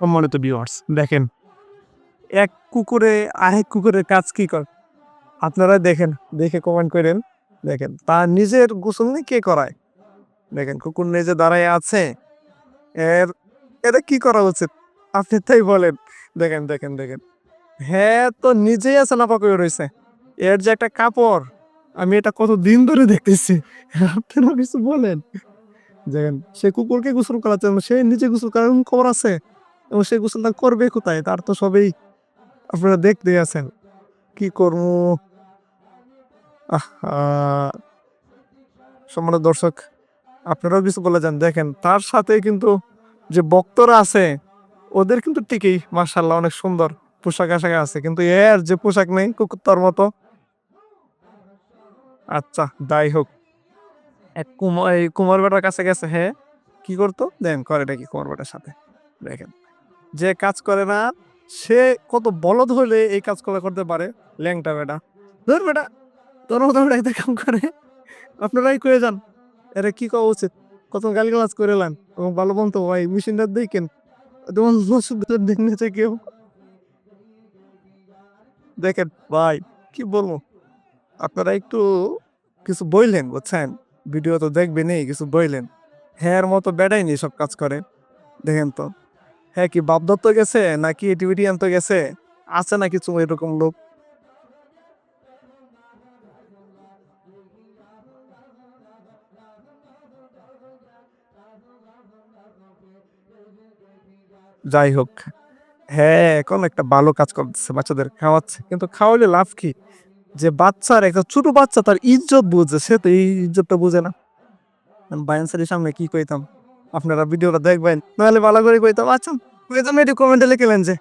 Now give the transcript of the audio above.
সম্মানিত ভিউয়ার্স দেখেন, এক কুকুরে আরেক কুকুরের কাজ কি কর? আপনারা দেখেন, দেখে কমেন্ট করেন, দেখেন, তার নিজের গোসল নিয়ে কে করায়? দেখেন, কুকুর নিজে দাঁড়ায় আছে, এর, এটা কি করা উচিত? আপনি তাই বলেন, দেখেন দেখেন দেখেন হ্যাঁ তো নিজেই আছে নাপা করে রয়েছে, এর যে একটা কাপড়, আমি এটা কত দিন ধরে দেখতেছি আপনারা কিছু বলেন, দেখেন, সে কুকুরকে গোসল করাচ্ছে সে নিজে গোসল করার খবর আছে এবং সে গোসলটা করবে কোথায়? তার তো সবই আপনারা দেখতে আছেন। কি করব? সম্মানিত দর্শক, আপনারাও কিছু বলে যান। দেখেন, তার সাথে কিন্তু যে বক্তরা আছে, ওদের কিন্তু ঠিকই মার্শাল্লাহ অনেক সুন্দর পোশাক আশাক আছে। কিন্তু এর যে পোশাক নেই, কুকুরটার মতো। আচ্ছা যাই হোক। এক কুমার, এই কুমার বেটার কাছে গেছে হ্যাঁ? কি করতো? দেন, করে নাকি কুমার বেটার সাথে। দেখেন। যে কাজ করে না, সে কত বলদ হলে এই কাজ করে করতে পারে? ল্যাংটা বেটা। ধর বেটা, তোর মতো বেটা এতে কাম করে। আপনারাই কয়ে যান, এরা কি করা উচিত? কত গালি গালাজ করে এলাম এবং ভালো বলতো ভাই, মেশিনটা দেখেন। তোমার ওষুধ দেখেছে কেউ দেখেন, ভাই, কি বলব? আপনারা একটু কিছু বইলেন, বুঝছেন? ভিডিও তো দেখবেনই, কিছু বইলেন। হ্যাঁ মতো বেড়াই নি সব কাজ করে। দেখেন তো। হ্যাঁ কি বাপদত্ত গেছে নাকি এটিভিটি আনতে গেছে? আছে না কিছু এরকম লোক? যাই হোক হ্যাঁ এখন একটা ভালো কাজ করতেছে বাচ্চাদের, খাওয়াচ্ছে। কিন্তু খাওয়ালে লাভ কি? যে বাচ্চার একটা ছোট বাচ্চা তার ইজ্জত বুঝে, সে তো এই ইজ্জতটা বুঝে না। বায়ানসারির সামনে কি কইতাম? আপনারা ভিডিওটা দেখবেন। নাহলে ভালো করে কইতাম আচ্ছা কইতাম এটি কমেন্টে লিখে যে